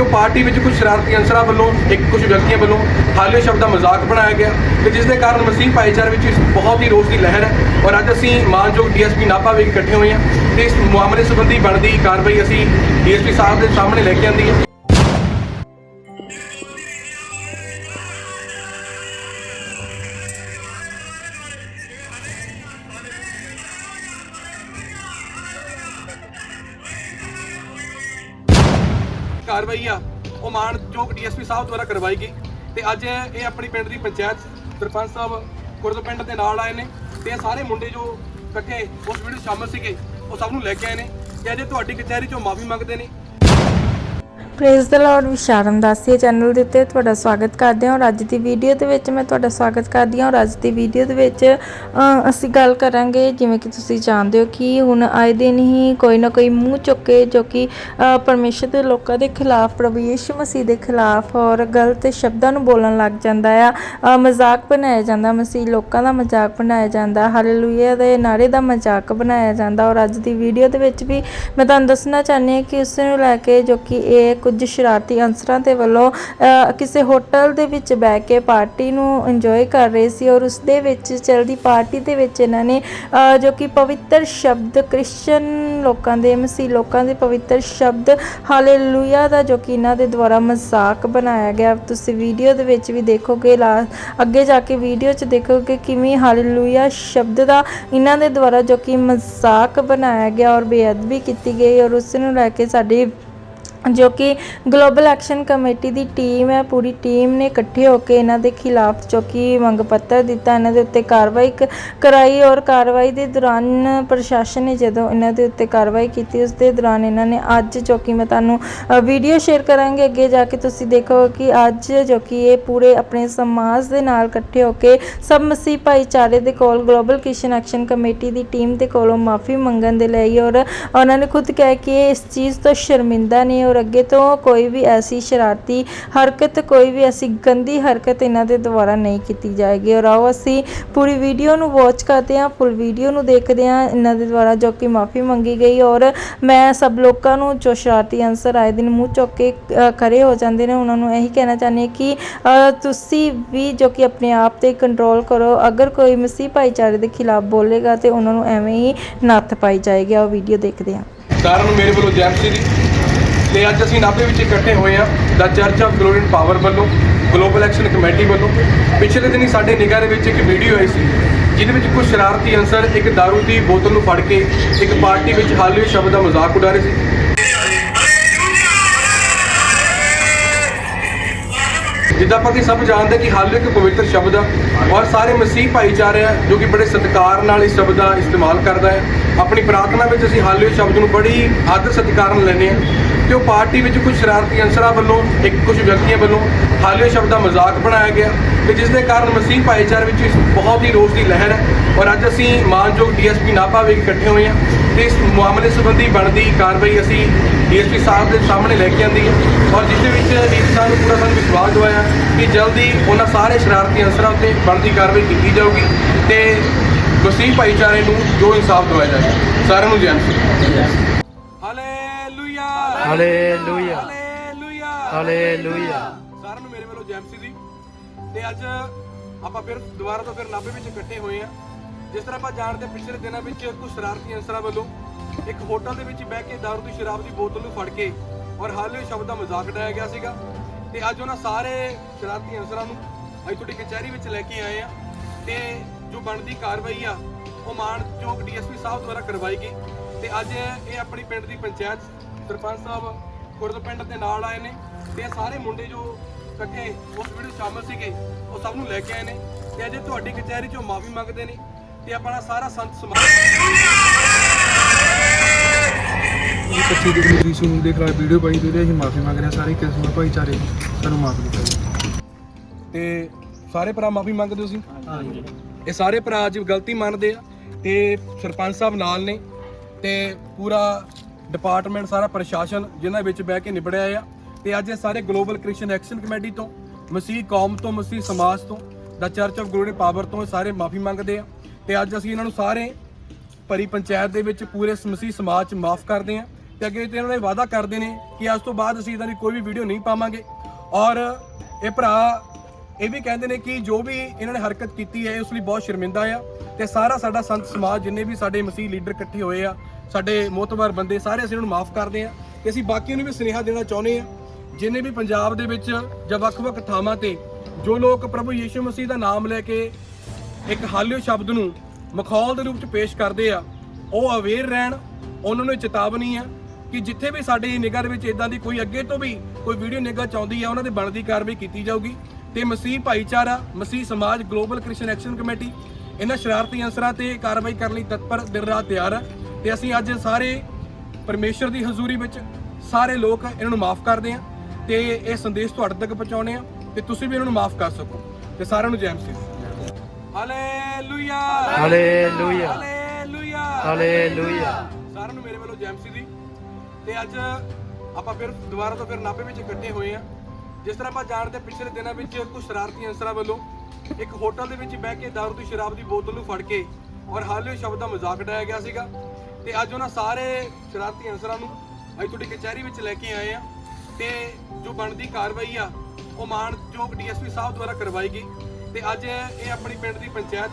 ਤੇ ਪਾਰਟੀ ਵਿੱਚ ਕੁਝ ਸ਼ਰਾਰਤੀ ਅੰਸਰਾਂ ਵੱਲੋਂ, ਇੱਕ ਕੁਝ ਵਿਅਕਤੀਆਂ ਵੱਲੋਂ ਹਾਲੇ ਸ਼ਬਦ ਦਾ ਮਜ਼ਾਕ ਬਣਾਇਆ ਗਿਆ ਤੇ ਜਿਸ ਦੇ ਕਾਰਨ ਮਸੀਹ ਭਾਈਚਾਰੇ ਵਿੱਚ ਬਹੁਤ ਹੀ ਰੋਸ ਦੀ ਲਹਿਰ ਹੈ ਔਰ ਅੱਜ ਅਸੀਂ ਮਾਨਯੋਗ ਡੀਐਸਪੀ ਨਾਭਾ ਵਿਖੇ ਇਕੱਠੇ ਹੋਏ ਹਾਂ ਤੇ ਇਸ ਮਾਮਲੇ ਸੰਬੰਧੀ ਬਣਦੀ ਕਾਰਵਾਈ ਅਸੀਂ ਡੀਐਸਪੀ ਸਾਹਿਬ ਦੇ ਸਾਹਮਣੇ ਲੈ ਕੇ ਆਂਦੀ ਹੈ। ਕਾਰਵਾਈ ਆ, ਉਹ ਮਾਨਯੋਗ ਡੀਐਸਪੀ ਸਾਹਿਬ ਦੁਆਰਾ ਕਰਵਾਈ ਗਈ। ਤੇ ਅੱਜ ਇਹ ਆਪਣੀ ਪਿੰਡ ਦੀ ਪੰਚਾਇਤ, ਸਰਪੰਚ ਸਾਹਿਬ ਕੁਰਦ ਪਿੰਡ ਦੇ ਨਾਲ ਆਏ ਨੇ। ਤੇ ਇਹ ਸਾਰੇ ਮੁੰਡੇ ਜੋ ਇਕੱਠੇ ਉਸ ਵੀਡੀਓ ਸ਼ਾਮਲ ਸੀਗੇ, ਉਹ ਸਭ ਨੂੰ ਲੈ ਕੇ ਆਏ ਨੇ। ਤੇ ਅੱਜ ਤੁਹਾਡੀ ਕਚਹਿਰੀ ਚੋਂ ਮਾਫੀ ਮੰਗਦੇ ਨੇ। ਪ੍ਰੇਜ਼ ਦ ਲਾਰਡ ਵਿਸ਼ਾਰਮ ਦਾਸੀਏ ਚੈਨਲ ਦੇ ਉੱਤੇ ਤੁਹਾਡਾ ਸਵਾਗਤ ਕਰਦੇ ਹਾਂ ਔਰ ਅੱਜ ਦੀ ਵੀਡੀਓ ਦੇ ਵਿੱਚ ਮੈਂ ਤੁਹਾਡਾ ਸਵਾਗਤ ਕਰਦੀ ਹਾਂ ਔਰ ਅੱਜ ਦੀ ਵੀਡੀਓ ਦੇ ਵਿੱਚ ਅਸੀਂ ਗੱਲ ਕਰਾਂਗੇ ਜਿਵੇਂ ਕਿ ਤੁਸੀਂ ਜਾਣਦੇ ਹੋ ਕਿ ਹੁਣ ਆਏ ਦਿਨ ਹੀ ਕੋਈ ਨਾ ਕੋਈ ਮੂੰਹ ਚੁੱਕੇ ਜੋ ਕਿ ਅ, ਪਰਮੇਸ਼ਰ ਦੇ ਲੋਕਾਂ ਦੇ ਖਿਲਾਫ ਪ੍ਰਭੂ ਯਿਸੂ ਮਸੀਹ ਦੇ ਖਿਲਾਫ ਔਰ ਗਲਤ ਸ਼ਬਦਾਂ ਨੂੰ ਬੋਲਣ ਲੱਗ ਜਾਂਦਾ ਆ ਮਜ਼ਾਕ ਬਣਾਇਆ ਜਾਂਦਾ ਮਸੀਹ ਲੋਕਾਂ ਦਾ ਮਜ਼ਾਕ ਬਣਾਇਆ ਜਾਂਦਾ ਹਾਲੇਲੂਇਆ ਦੇ ਨਾਰੇ ਦਾ ਮਜ਼ਾਕ ਬਣਾਇਆ ਜਾਂਦਾ ਔਰ ਅੱਜ ਦੀ ਵੀਡੀਓ ਦੇ ਵਿੱਚ ਵੀ ਮੈਂ ਤੁਹਾਨੂੰ ਦੱਸਣਾ ਚਾਹੁੰਦੀ ਹਾਂ ਕਿ ਉਸ ਨੂੰ ਲੈ ਕੇ ਜੋ ਕਿ ਇਹ ਕੁਝ ਸ਼ਰਾਰਤੀ ਅਨਸਰਾਂ ਦੇ ਵੱਲੋਂ ਕਿਸੇ ਹੋਟਲ ਦੇ ਵਿੱਚ ਬਹਿ ਕੇ ਪਾਰਟੀ ਨੂੰ ਇੰਜੋਏ ਕਰ ਰਹੇ ਸੀ ਔਰ ਉਸ ਦੇ ਵਿੱਚ ਚਲਦੀ ਪਾਰਟੀ ਦੇ ਵਿੱਚ ਇਹਨਾਂ ਨੇ ਜੋ ਕਿ ਪਵਿੱਤਰ ਸ਼ਬਦ ਕ੍ਰਿਸਚਨ ਲੋਕਾਂ ਦੇ, ਮਸੀਹ ਲੋਕਾਂ ਦੇ ਪਵਿੱਤਰ ਸ਼ਬਦ ਹਾਲੇਲੂਇਆ ਦਾ ਜੋ ਕਿ ਇਹਨਾਂ ਦੇ ਦੁਆਰਾ ਮਜ਼ਾਕ ਬਣਾਇਆ ਗਿਆ। ਤੁਸੀਂ ਵੀਡੀਓ ਦੇ ਵਿੱਚ ਵੀ ਦੇਖੋਗੇ, ਲਾ- ਅੱਗੇ ਜਾ ਕੇ ਵੀਡੀਓ 'ਚ ਦੇਖੋਗੇ ਕਿਵੇਂ ਹਾਲੇਲੂਇਆ ਸ਼ਬਦ ਦਾ ਇਹਨਾਂ ਦੇ ਦੁਆਰਾ ਜੋ ਕਿ ਮਜ਼ਾਕ ਬਣਾਇਆ ਗਿਆ ਔਰ ਬੇਅਦਬੀ ਕੀਤੀ ਗਈ ਔਰ ਉਸ ਨੂੰ ਲੈ ਕੇ ਸਾਡੀ ਜੋ ਕਿ ਗਲੋਬਲ ਐਕਸ਼ਨ ਕਮੇਟੀ ਦੀ ਟੀਮ ਹੈ, ਪੂਰੀ ਟੀਮ ਨੇ ਇਕੱਠੇ ਹੋ ਕੇ ਇਹਨਾਂ ਦੇ ਖਿਲਾਫ ਜੋ ਕਿ ਮੰਗ ਪੱਤਰ ਦਿੱਤਾ, ਇਹਨਾਂ ਦੇ ਉੱਤੇ ਕਾਰਵਾਈ ਕ- ਕਰਾਈ ਔਰ ਕਾਰਵਾਈ ਦੇ ਦੌਰਾਨ ਪ੍ਰਸ਼ਾਸਨ ਨੇ ਜਦੋਂ ਇਹਨਾਂ ਦੇ ਉੱਤੇ ਕਾਰਵਾਈ ਕੀਤੀ, ਉਸ ਦੇ ਦੌਰਾਨ ਇਹਨਾਂ ਨੇ ਅੱਜ ਜੋ ਕਿ ਮੈਂ ਤੁਹਾਨੂੰ ਵੀਡੀਓ ਸ਼ੇਅਰ ਕਰਾਂਗੇ, ਅੱਗੇ ਜਾ ਕੇ ਤੁਸੀਂ ਦੇਖੋ ਕਿ ਅੱਜ ਜੋ ਕਿ ਇਹ ਪੂਰੇ ਆਪਣੇ ਸਮਾਜ ਦੇ ਨਾਲ ਇਕੱਠੇ ਹੋ ਕੇ ਸਭ ਮਸੀਹ ਭਾਈਚਾਰੇ ਦੇ ਕੋਲ ਗਲੋਬਲ ਕਿਸ਼ਨ ਐਕਸ਼ਨ ਕਮੇਟੀ ਦੀ ਟੀਮ ਦੇ ਕੋਲੋਂ ਮਾਫੀ ਮੰਗਣ ਦੇ ਲਈ ਔਰ ਉਹਨਾਂ ਨੇ ਖੁਦ ਕਿਹਾ ਕਿ ਇਹ ਇਸ ਚੀਜ਼ ਤੋਂ ਸ਼ਰਮਿੰਦਾ ਨੇ ਔਰ ਅੱਗੇ ਤੋਂ ਕੋਈ ਵੀ ਐਸੀ ਸ਼ਰਾਰਤੀ ਹਰਕਤ, ਕੋਈ ਵੀ ਐਸੀ ਗੰਦੀ ਹਰਕਤ ਇਹਨਾਂ ਦੇ ਦੁਆਰਾ ਨਹੀਂ ਕੀਤੀ ਜਾਏਗੀ। ਔਰ ਆਓ ਅਸੀਂ ਪੂਰੀ ਵੀਡੀਓ ਨੂੰ ਵਾਚ ਕਰਦੇ ਹਾਂ ਫੁੱਲ ਵੀਡੀਓ ਨੂੰ ਦੇਖਦੇ ਹਾਂ ਇਹਨਾਂ ਦੇ ਦੁਆਰਾ ਜੋ ਕਿ ਮਾਫੀ ਮੰਗੀ ਗਈ। ਔਰ ਮੈਂ ਸਭ ਲੋਕਾਂ ਨੂੰ ਜੋ ਸ਼ਰਾਰਤੀ ਅੰਸਰ ਆਏ ਦਿਨ ਮੂੰਹ ਚੁੱਕ ਕੇ ਖੜੇ ਹੋ ਜਾਂਦੇ ਨੇ, ਉਹਨਾਂ ਨੂੰ ਇਹੀ ਕਹਿਣਾ ਚਾਹੁੰਦੀ ਹਾਂ ਕਿ ਤੁਸੀਂ ਵੀ ਜੋ ਕਿ ਆਪਣੇ ਆਪ ਤੇ ਕੰਟਰੋਲ ਕਰੋ। ਅਗਰ ਕੋਈ ਮਸੀਹ ਭਾਈਚਾਰੇ ਦੇ ਖਿਲਾਫ ਬੋਲੇਗਾ ਤੇ ਉਹਨਾਂ ਨੂੰ ਐਵੇਂ ਹੀ ਨੱਥ ਪਾਈ ਜਾਏਗੀ। ਆਓ ਵੀਡੀਓ ਦੇਖਦੇ ਹਾਂ। ਸਾਰਿਆਂ ਨੂੰ ਮੇਰੇ ਵੱਲੋਂ ਜੈ ਮਸੀਹ ਦੀ ਤੇ ਅੱਜ ਅਸੀਂ ਨਾਭੇ ਵਿੱਚ ਇਕੱਠੇ ਹੋਏ ਹਾਂ, the Church of Glory Power ਵੱਲੋਂ, ਗਲੋਬਲ ਐਕਸ਼ਨ ਕਮੇਟੀ ਵੱਲੋਂ। ਪਿਛਲੇ ਦਿਨੀ ਸਾਡੇ ਨਿਗਾਹ ਦੇ ਵਿੱਚ ਇੱਕ ਵੀਡੀਓ ਆਈ ਸੀ, ਜਿਹਦੇ ਵਿੱਚ ਕੁਝ ਸ਼ਰਾਰਤੀ ਅੰਸਰ ਇੱਕ दारू ਦੀ ਬੋਤਲ ਨੂੰ ਫੜ ਕੇ ਇੱਕ ਪਾਰਟੀ ਵਿੱਚ ਹਾਲੇ ਸ਼ਬਦ ਦਾ ਮਜ਼ਾਕ ਉਡਾ ਰਹੇ ਸੀ। ਜਿੱਦਾਂ ਆਪਾਂ ਕਿ ਸਭ ਜਾਣਦੇ ਕਿ ਹਾਲੇ ਇੱਕ ਪਵਿੱਤਰ ਸ਼ਬਦ ਆ, ਔਰ ਸਾਰੇ ਮਸੀਹ ਭਾਈਚਾਰੇ ਆ, ਜੋ ਕਿ ਬੜੇ ਸਤਿਕਾਰ ਨਾਲ ਇਸ ਸ਼ਬਦ ਦਾ ਇਸਤੇਮਾਲ ਕਰਦਾ ਹੈ। ਆਪਣੀ ਪ੍ਰਾਰਥਨਾ ਵਿੱਚ ਅਸੀਂ ਹਾਲੇ ਸ਼ਬਦ ਨੂੰ ਬੜੀ ਆਦਰ ਸਤਿਕਾਰ ਨਾਲ ਲੈਂਦੇ ਹਾਂ। ਤੇ ਉਹ ਪਾਰਟੀ ਵਿੱਚ ਕੁਝ ਸ਼ਰਾਰਤੀ ਅੰਸਰਾਂ ਵੱਲੋਂ, ਇੱਕ ਕੁਝ ਵਿਅਕਤੀਆਂ ਵੱਲੋਂ ਹਾਲੇ ਸ਼ਬਦ ਦਾ ਮਜ਼ਾਕ ਬਣਾਇਆ ਗਿਆ ਤੇ ਜਿਸ ਦੇ ਕਾਰਨ ਮਸੀਹ ਭਾਈਚਾਰੇ ਵਿੱਚ ਇਸ ਬਹੁਤ ਹੀ ਰੋਸ ਦੀ ਲਹਿਰ ਹੈ ਔਰ ਅੱਜ ਅਸੀਂ ਮਾਨਯੋਗ ਡੀਐਸਪੀ ਨਾਭਾ ਵਿਖੇ ਇਕੱਠੇ ਹੋਏ ਹਾਂ ਤੇ ਇਸ ਮਾਮਲੇ ਸੰਬੰਧੀ ਬਣਦੀ ਕਾਰਵਾਈ ਅਸੀਂ ਡੀਐਸਪੀ ਸਾਹਿਬ ਦੇ ਸਾਹਮਣੇ ਲੈ ਕੇ ਆਂਦੀ ਹੈ ਔਰ ਜਿਸ ਦੇ ਵਿੱਚ ਡੀਐਸਪੀ ਸਾਹਿਬ ਨੂੰ ਪੂਰਾ ਸਾਨੂੰ ਵਿਸ਼ਵਾਸ ਦਵਾਇਆ ਕਿ ਜਲਦੀ ਉਹਨਾਂ ਸਾਰੇ ਸ਼ਰਾਰਤੀ ਅੰਸਰਾਂ ਉੱਤੇ ਬਣਦੀ ਕਾਰਵਾਈ ਕੀਤੀ ਜਾਊਗੀ ਤੇ ਮਸੀਹ ਭਾਈਚਾਰੇ ਨੂੰ ਜੋ ਇਨਸਾਫ ਦਵਾਇਆ ਜਾਏਗਾ। ਸਾਰਿਆਂ ਨੂੰ ਜੈ ਹਾਲੇਲੂਇਆ ਹਾਲੇਲੂਇਆ ਹਾਲੇਲੂਇਆ ਸਾਰਿਆਂ ਨੂੰ ਮੇਰੇ ਵੱਲੋਂ ਜੈ ਮਸੀਹ ਦੀ ਤੇ ਅੱਜ ਆਪਾਂ ਫਿਰ ਦੁਬਾਰਾ ਤੋਂ ਫਿਰ ਨਾਭੇ ਵਿੱਚ ਇਕੱਠੇ ਹੋਏ ਆ ਜਿਸ ਤਰ੍ਹਾਂ ਆਪਾਂ ਜਾਣਦੇ ਪਿਛਲੇ ਦਿਨਾਂ ਵਿੱਚ ਕੁਝ ਸ਼ਰਾਰਤੀ ਅੰਸਰਾਂ ਵੱਲੋਂ ਇੱਕ ਹੋਟਲ ਦੇ ਵਿੱਚ ਬਹਿ ਕੇ ਦਾਰੂ ਦੀ ਸ਼ਰਾਬ ਦੀ ਬੋਤਲ ਨੂੰ ਫੜ ਕੇ ਔਰ ਹਾਲੇ ਸ਼ਬਦ ਦਾ ਮਜ਼ਾਕ ਉਡਾਇਆ ਗਿਆ ਸੀਗਾ। ਤੇ ਅੱਜ ਉਹਨਾਂ ਸਾਰੇ ਸ਼ਰਾਰਤੀ ਅੰਸਰਾਂ ਨੂੰ ਅੱਜ ਤੁਹਾਡੀ ਕਚਹਿਰੀ ਵਿੱਚ ਲੈ ਕੇ ਆਏ ਆ ਤੇ ਜੋ ਬਣਦੀ ਕਾਰਵਾਈ ਆ ਉਹ ਮਾਨਯੋਗ ਡੀਐਸਪੀ ਸਾਹਿਬ ਦੁਆਰਾ ਕਰਵਾਈ ਗਈ। ਤੇ ਅੱਜ ਇਹ ਆਪਣੀ ਪਿੰਡ ਦੀ ਪੰਚਾਇਤ ਸਰਪੰਚ ਸਾਹਿਬ ਖੁਰਦ ਪਿੰਡ ਦੇ ਨਾਲ ਆਏ ਨੇ ਤੇ ਇਹ ਸਾਰੇ ਮੁੰਡੇ ਜੋ ਇਕੱਠੇ ਉਸ ਵੀਡੀਓ ਸ਼ਾਮਲ ਸੀਗੇ ਉਹ ਸਭ ਨੂੰ ਲੈ ਕੇ ਆਏ ਨੇ ਤੇ ਅੱਜ ਤੁਹਾਡੀ ਕਚਹਿਰੀ ਚੋਂ ਮਾਫੀ ਮੰਗਦੇ ਨੇ ਤੇ ਆਪਣਾ ਸਾਰਾ ਸੰਤ ਸਮਾਜ ਇਹ 25 ਦੀ ਤਰੀਕ ਨੂੰ ਦੇ ਖਿਲਾਫ ਵੀਡੀਓ ਪਾਈ ਤੇ ਅਸੀਂ ਮਾਫੀ ਮੰਗ ਰਹੇ ਹਾਂ ਸਾਰੇ ਕਿਸਮ ਭਾਈਚਾਰੇ ਸਾਨੂੰ ਮਾਫ ਜਾਵੇ ਤੇ ਸਾਰੇ ਭਰਾ ਮਾਫੀ ਮੰਗਦੇ ਹੋ ਸੀ ਹਾਂਜੀ। ਇਹ ਸਾਰੇ ਭਰਾ ਅੱਜ ਗਲਤੀ ਮੰਨਦੇ ਆ ਤੇ ਸਰਪੰਚ ਸਾਹਿਬ ਨਾਲ ਨੇ ਤੇ ਪੂਰਾ ਡਿਪਾਰਟਮੈਂਟ ਸਾਰਾ ਪ੍ਰਸ਼ਾਸਨ ਜਿਨ੍ਹਾਂ ਵਿੱਚ ਬਹਿ ਕੇ ਨਿਬੜਿਆ ਆ ਤੇ ਅੱਜ ਇਹ ਸਾਰੇ ਗਲੋਬਲ ਕ੍ਰਿਸਚੀਅਨ ਐਕਸ਼ਨ ਕਮੇਟੀ ਤੋਂ, ਮਸੀਹ ਕੌਮ ਤੋਂ, ਮਸੀਹ ਸਮਾਜ ਤੋਂ, the Church of Glory Power ਤੋਂ ਇਹ ਸਾਰੇ ਮਾਫੀ ਮੰਗਦੇ ਆ। ਤੇ ਅੱਜ ਅਸੀਂ ਇਹਨਾਂ ਨੂੰ ਸਾਰੇ ਭਰੀ ਪੰਚਾਇਤ ਦੇ ਵਿੱਚ ਪੂਰੇ ਮਸੀਹ ਸਮਾਜ ਚ ਮਾਫ ਕਰਦੇ ਆ। ਤੇ ਅੱਗੇ ਤੇ ਇਹਨਾਂ ਨੇ ਵਾਅਦਾ ਕਰਦੇ ਨੇ ਕਿ ਅੱਜ ਤੋਂ ਬਾਅਦ ਅਸੀਂ ਇਦਾਂ ਦੀ ਕੋਈ ਵੀ ਵੀਡੀਓ ਨਹੀਂ ਪਾਵਾਂਗੇ। ਔਰ ਇਹ ਭਰਾ ਇਹ ਵੀ ਕਹਿੰਦੇ ਨੇ ਕਿ ਜੋ ਵੀ ਇਹਨਾਂ ਨੇ ਹਰਕਤ ਕੀਤੀ ਹੈ ਉਸ ਲਈ ਬਹੁਤ ਸ਼ਰਮਿੰਦਾ ਆ। ਤੇ ਸਾਰਾ ਸਾਡਾ ਸੰਤ ਸਮਾਜ ਜਿੰਨੇ ਵੀ ਸਾਡੇ ਮਸੀਹ ਲੀਡਰ ਇਕੱਠੇ ਹੋਏ ਆ ਸਾਡੇ ਮੋਤਬਰ ਬੰਦੇ ਸਾਰੇ ਅਸੀਂ ਇਹਨਾਂ ਨੂੰ ਮਾਫ ਕਰਦੇ ਆ ਤੇ ਅਸੀਂ ਬਾਕੀਆਂ ਨੂੰ ਵੀ ਸੁਨੇਹਾ ਦੇਣਾ ਚਾਹੁੰਦੇ ਆ ਜਿੰਨੇ ਵੀ ਪੰਜਾਬ ਦੇ ਵਿੱਚ ਜਾਂ ਵੱਖ-ਵੱਖ ਥਾਵਾਂ ਤੇ ਜੋ ਲੋਕ ਪ੍ਰਭੂ ਯੀਸ਼ੂ ਮਸੀਹ ਦਾ ਨਾਮ ਲੈ ਕੇ ਇੱਕ ਹਾਲਿਓ ਸ਼ਬਦ ਨੂੰ ਮਖੌਲ ਦੇ ਰੂਪ ਚ ਪੇਸ਼ ਕਰਦੇ ਆ, ਉਹ ਅਵੇਅਰ ਰਹਿਣ, ਉਹਨਾਂ ਨੂੰ ਇਹ ਚੇਤਾਵਨੀ ਆ ਕਿ ਜਿੱਥੇ ਵੀ ਸਾਡੀ ਨਿਗਾਹ ਦੇ ਵਿੱਚ ਇਦਾਂ ਦੀ ਕੋਈ ਅੱਗੇ ਤੋਂ ਵੀ ਕੋਈ ਵੀਡੀਓ ਨਿਗਾਹ ਚਾਹੁੰਦੀ ਆ, ਉਹਨਾਂ ਦੇ ਬਣਦੀ ਕਾਰਵਾਈ ਕੀਤੀ ਜਾਊਗੀ। ਤੇ ਮਸੀਹ ਭਾਈਚਾਰਾ, ਮਸੀਹ ਸਮਾਜ, ਗਲੋਬਲ ਕ੍ਰਿਸਚੀਅਨ ਐਕਸ਼ਨ ਕਮੇਟੀ, ਇਹਨਾਂ ਸ਼ਰਾਰਤੀ ਅੰਸਰਾਂ ਤੇ ਕਾਰਵਾਈ ਕਰਨ ਲਈ ਤਤਪਰ ਦਿਨ ਰਾਤ ਤਿਆਰ ਆ। ਤੇ ਅਸੀਂ ਅੱਜ ਸਾਰੇ ਪਰਮੇਸ਼ਰ ਦੀ ਹਜ਼ੂਰੀ ਵਿੱਚ ਸਾਰੇ ਲੋਕ ਇਹਨਾਂ ਨੂੰ ਮਾਫ ਕਰਦੇ ਆ ਤੇ ਇਹ ਸੰਦੇਸ਼ ਤੁਹਾਡੇ ਤੱਕ ਪਹੁੰਚਾਉਣੇ ਆ ਤੇ ਤੁਸੀਂ ਵੀ ਇਹਨਾਂ ਨੂੰ ਮਾਫ ਕਰ ਸਕੋ ਤੇ ਸਾਰਿਆਂ ਨੂੰ ਜੈ ਮਸੀਹ ਹਾਲੇਲੂਇਆ। ਹਾਲੇਲੂਇਆ। ਹਾਲੇਲੂਇਆ। ਹਾਲੇਲੂਇਆ। ਸਾਰਿਆਂ ਨੂੰ ਮੇਰੇ ਵੱਲੋਂ ਜੈ ਮਸੀਹ ਦੀ। ਤੇ ਅੱਜ ਆਪਾਂ ਫਿਰ ਦੁਬਾਰਾ ਤੋਂ ਫਿਰ ਨਾਭੇ ਵਿੱਚ ਇਕੱਠੇ ਹੋਏ ਆ ਜਿਸ ਤਰ੍ਹਾਂ ਆਪਾਂ ਜਾਣਦੇ ਪਿਛਲੇ ਦਿਨਾਂ ਵਿੱਚ ਕੁਝ ਸ਼ਰਾਰਤੀ ਅੰਸਰਾਂ ਵੱਲੋਂ ਇੱਕ ਹੋਟਲ ਦੇ ਵਿੱਚ ਬਹਿ ਕੇ ਦਾਰੂ ਦੀ ਸ਼ਰਾਬ ਦੀ ਬੋਤਲ ਨੂੰ ਫੜ ਕੇ ਔਰ ਹਾਲੇ ਸ਼ਬਦ ਦਾ ਮਜ਼ਾਕ ਉਡਾਇਆ ਗਿਆ ਸੀਗਾ। ਤੇ ਅੱਜ ਉਹਨਾਂ ਸਾਰੇ ਸ਼ਰਾਰਤੀ ਅਨਸਰਾਂ ਨੂੰ ਅੱਜ ਤੁਹਾਡੀ ਕਚਹਿਰੀ ਵਿੱਚ ਲੈ ਕੇ ਆਏ ਆ ਤੇ ਜੋ ਬਣਦੀ ਕਾਰਵਾਈ ਆ, ਉਹ ਮਾਨਯੋਗ ਡੀਐਸਪੀ ਸਾਹਿਬ ਦੁਆਰਾ ਕਰਵਾਈ ਗਈ। ਤੇ ਅੱਜ ਇਹ ਆਪਣੀ ਪਿੰਡ ਦੀ ਪੰਚਾਇਤ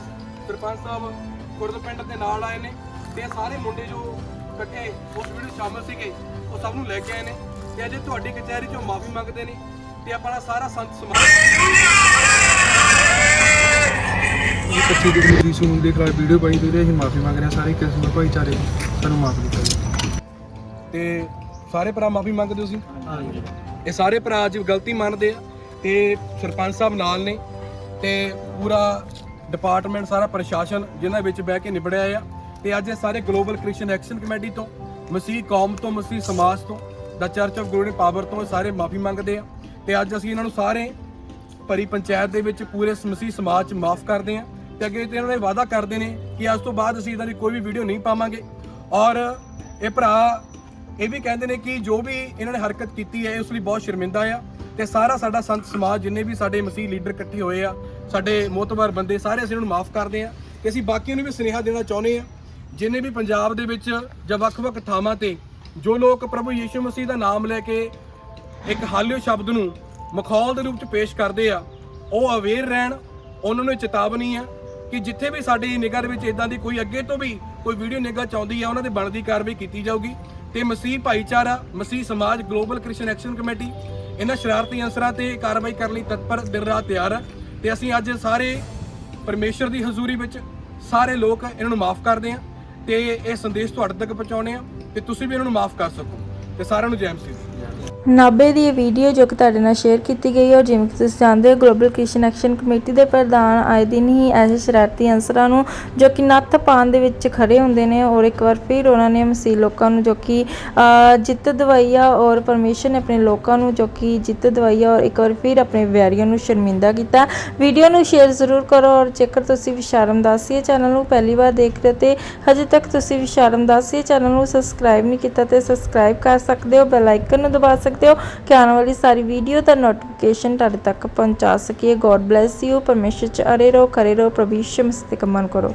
ਸਰਪੰਚ ਸਾਹਿਬ ਗੁਰਦ ਪਿੰਡ ਦੇ ਨਾਲ ਆਏ ਨੇ ਤੇ ਸਾਰੇ ਮੁੰਡੇ ਜੋ ਇਕੱਠੇ ਉਸ ਵੀਡੀਓ ਸ਼ਾਮਲ ਸੀਗੇ, ਉਹ ਸਭ ਨੂੰ ਲੈ ਕੇ ਆਏ ਨੇ ਤੇ ਅੱਜ ਤੁਹਾਡੀ ਕਚਹਿਰੀ ਚੋਂ ਮਾਫੀ ਮੰਗਦੇ ਨੇ ਤੇ ਆਪਣਾ ਸਾਰਾ ਸੰਤ ਸਮਾਜ ਇਹ 25 ਦੀ ਨੂੰ ਯੀਸ਼ੂ ਦੇ ਖਿਲਾਫ ਵੀਡੀਓ ਪਾਈ ਤੇ ਉਹਦੇ ਅਸੀਂ ਮਾਫੀ ਮੰਗ ਰਹੇ ਹਾਂ ਸਾਰੇ ਕਿਸਮ ਭਾਈਚਾਰੇ ਤੋਂ। ਸਾਨੂੰ ਮਾਫ ਕੀਤਾ ਜੀ। ਤੇ ਸਾਰੇ ਭਰਾ ਮਾਫੀ ਮੰਗਦੇ ਹੋ ਸੀ ਇਹ ਸਾਰੇ ਭਰਾ ਅੱਜ ਗਲਤੀ ਮੰਨਦੇ ਆ ਤੇ ਸਰਪੰਚ ਸਾਹਿਬ ਨਾਲ ਨੇ ਤੇ ਪੂਰਾ ਡਿਪਾਰਟਮੈਂਟ ਸਾਰਾ ਪ੍ਰਸ਼ਾਸਨ ਜਿਨ੍ਹਾਂ ਵਿੱਚ ਬਹਿ ਕੇ ਨਿਬੜਿਆ ਆ। ਤੇ ਅੱਜ ਇਹ ਸਾਰੇ ਗਲੋਬਲ ਕ੍ਰਿਸਚੀਅਨ ਐਕਸ਼ਨ ਕਮੇਟੀ ਤੋਂ ਮਸੀਹ ਕੌਮ ਤੋਂ ਮਸੀਹ ਸਮਾਜ ਤੋਂ the Church of Glory Power ਤੋਂ ਇਹ ਸਾਰੇ ਮਾਫੀ ਮੰਗਦੇ ਆ। ਤੇ ਅੱਜ ਅਸੀਂ ਇਹਨਾਂ ਨੂੰ ਸਾਰੇ ਭਰੀ ਪੰਚਾਇਤ ਦੇ ਵਿੱਚ ਪੂਰੇ ਮਸੀਹ ਸਮਾਜ ਚ ਮਾਫ ਕਰਦੇ ਆ। ਤੇ ਅੱਗੇ ਤੇ ਇਹਨਾਂ ਨੇ ਵਾਅਦਾ ਕਰਦੇ ਨੇ ਕਿ ਅੱਜ ਤੋਂ ਬਾਅਦ ਅਸੀਂ ਇਦਾਂ ਦੀ ਕੋਈ ਵੀ ਵੀਡੀਓ ਨਹੀਂ ਪਾਵਾਂਗੇ। ਔਰ ਇਹ ਭਰਾ ਇਹ ਵੀ ਕਹਿੰਦੇ ਨੇ ਕਿ ਜੋ ਵੀ ਇਹਨਾਂ ਨੇ ਹਰਕਤ ਕੀਤੀ ਹੈ ਉਸ ਲਈ ਬਹੁਤ ਸ਼ਰਮਿੰਦਾ ਆ ਤੇ ਸਾਰਾ ਸਾਡਾ ਸੰਤ ਸਮਾਜ, ਜਿੰਨੇ ਵੀ ਸਾਡੇ ਮਸੀਹ ਲੀਡਰ ਇਕੱਠੇ ਹੋਏ ਆ, ਸਾਡੇ ਮੋਤਬਰ ਬੰਦੇ ਸਾਰੇ ਅਸੀਂ ਉਹਨਾਂ ਨੂੰ ਮਾਫ ਕਰਦੇ ਆ ਤੇ ਅਸੀਂ ਬਾਕੀਆਂ ਨੂੰ ਵੀ ਸੁਨੇਹਾ ਦੇਣਾ ਚਾਹੁੰਦੇ ਆ ਜਿੰਨੇ ਵੀ ਪੰਜਾਬ ਦੇ ਵਿੱਚ ਜਾਂ ਵੱਖ-ਵੱਖ ਥਾਵਾਂ ਤੇ ਜੋ ਲੋਕ ਪ੍ਰਭੂ ਯੀਸ਼ੂ ਮਸੀਹ ਦਾ ਨਾਮ ਲੈ ਕੇ ਇੱਕ ਹਾਲਿਓ ਸ਼ਬਦ ਨੂੰ ਮਖੌਲ ਦੇ ਰੂਪ ਚ ਪੇਸ਼ ਕਰਦੇ ਆ, ਉਹ ਅਵੇਅਰ ਰਹਿਣ, ਉਹਨਾਂ ਨੂੰ ਇਹ ਚੇਤਾਵਨੀ ਆ ਕਿ ਜਿੱਥੇ ਵੀ ਸਾਡੀ ਨਿਗਾਹ ਦੇ ਵਿੱਚ ਇਦਾਂ ਦੀ ਕੋਈ ਅੱਗੇ ਤੋਂ ਵੀ ਕੋਈ ਵੀਡੀਓ ਨਿਗਾਹ ਚ ਆਉਂਦੀ ਆ, ਉਹਨਾਂ ਦੇ ਬਣਦੀ ਕਾਰਵਾਈ ਕੀਤੀ ਜਾਊਗੀ। ਤੇ ਮਸੀਹ ਭਾਈਚਾਰਾ, ਮਸੀਹ ਸਮਾਜ ਗਲੋਬਲ ਕ੍ਰਿਸਚੀਅਨ ਐਕਸ਼ਨ ਕਮੇਟੀ ਇਹਨਾਂ ਸ਼ਰਾਰਤੀ ਅੰਸਰਾਂ ਤੇ ਕਾਰਵਾਈ ਕਰਨ ਲਈ ਤਤਪਰ ਦਿਨ ਰਾਤ ਤਿਆਰ ਆ। ਤੇ ਅਸੀਂ ਅੱਜ ਸਾਰੇ ਪਰਮੇਸ਼ਰ ਦੀ ਹਜ਼ੂਰੀ ਵਿੱਚ ਸਾਰੇ ਲੋਕ ਇਹਨਾਂ ਨੂੰ ਮਾਫ ਕਰਦੇ ਆ ਤੇ ਇਹ ਸੰਦੇਸ਼ ਤੁਹਾਡੇ ਤੱਕ ਪਹੁੰਚਾਉਣੇ ਆ। ਤੇ ਤੁਸੀਂ ਵੀ ਇਹਨਾਂ ਨੂੰ ਮਾਫ ਕਰ ਸਕੋ। ਤੇ ਸਾਰਿਆਂ ਨੂੰ ਜੈ ਮਸੀਹ ਨਾਭੇ ਦੀ ਇਹ ਵੀਡੀਓ ਜੋ ਕਿ ਤੁਹਾਡੇ ਨਾਲ ਸ਼ੇਅਰ ਕੀਤੀ ਗਈ ਹੈ ਔਰ ਜਿਵੇਂ ਕਿ ਤੁਸੀਂ ਜਾਣਦੇ ਹੋ ਗਲੋਬਲ ਕ੍ਰਿਸ਼ਨ ਐਕਸ਼ਨ ਕਮੇਟੀ ਦੇ ਪ੍ਰਧਾਨ ਆਏ ਦਿਨ ਹੀ ਐਸੇ ਸ਼ਰਾਰਤੀ ਅੰਸਰਾਂ ਨੂੰ ਜੋ ਕਿ ਨੱਥ ਪਾਉਣ ਦੇ ਵਿੱਚ ਖੜੇ ਹੁੰਦੇ ਨੇ ਔਰ ਇੱਕ ਵਾਰ ਫਿਰ ਉਹਨਾਂ ਨੇ ਮਸੀਹ ਲੋਕਾਂ ਨੂੰ ਜੋ ਕਿ ਜਿੱਤ ਦਵਾਈ ਆ ਔਰ ਪਰਮੇਸ਼ਰ ਨੇ ਆਪਣੇ ਲੋਕਾਂ ਨੂੰ ਜੋ ਕਿ ਜਿੱਤ ਦਵਾਈ ਆ ਔਰ ਇੱਕ ਵਾਰ ਫਿਰ ਆਪਣੇ ਵੈਰੀਆਂ ਨੂੰ ਸ਼ਰਮਿੰਦਾ ਕੀਤਾ। ਵੀਡੀਓ ਨੂੰ ਸ਼ੇਅਰ ਜ਼ਰੂਰ ਕਰੋ ਔਰ ਜੇਕਰ ਤੁਸੀਂ ਵਿਸ਼ਾਰਮ ਦਾਸੀਏ ਚੈਨਲ ਨੂੰ ਪਹਿਲੀ ਵਾਰ ਦੇਖ ਰਹੇ ਹੋ ਤੇ ਹਜੇ ਤੱਕ ਤੁਸੀਂ ਵਿਸ਼ਾਰਮ ਦਾਸੀਏ ਚੈਨਲ ਨੂੰ ਸਬਸਕ੍ਰਾਈਬ ਨਹੀਂ ਕੀਤਾ ਤੇ ਸਬਸਕ੍ਰਾਈਬ ਕਰ ਸਕਦੇ ਹੋ ਬੈਲ ਆਈਕਨ ਨੂੰ ਦਬਾ ਸਕਦੇ ਹੋ। ਕਿ ਆਉਣ ਵਾਲੀ ਸਾਰੀ ਵੀਡੀਓ ਦਾ ਨੋਟੀਫਿਕੇਸ਼ਨ ਤੁਹਾਡੇ ਤੱਕ ਪਹੁੰਚਾ ਸਕੀਏ। ਗੋਡ ਬlesਸ ਯੂ ਪਰਮੇਸ਼ਰ ਚ ਅਰੇ ਰਹੋ ਕਰੇ ਰਹੋ। ਪ੍ਰਭੂ ਯਿਸੂ ਮਸੀਹ ਦੇ ਕੰਮਾਂ ਕਰੋ।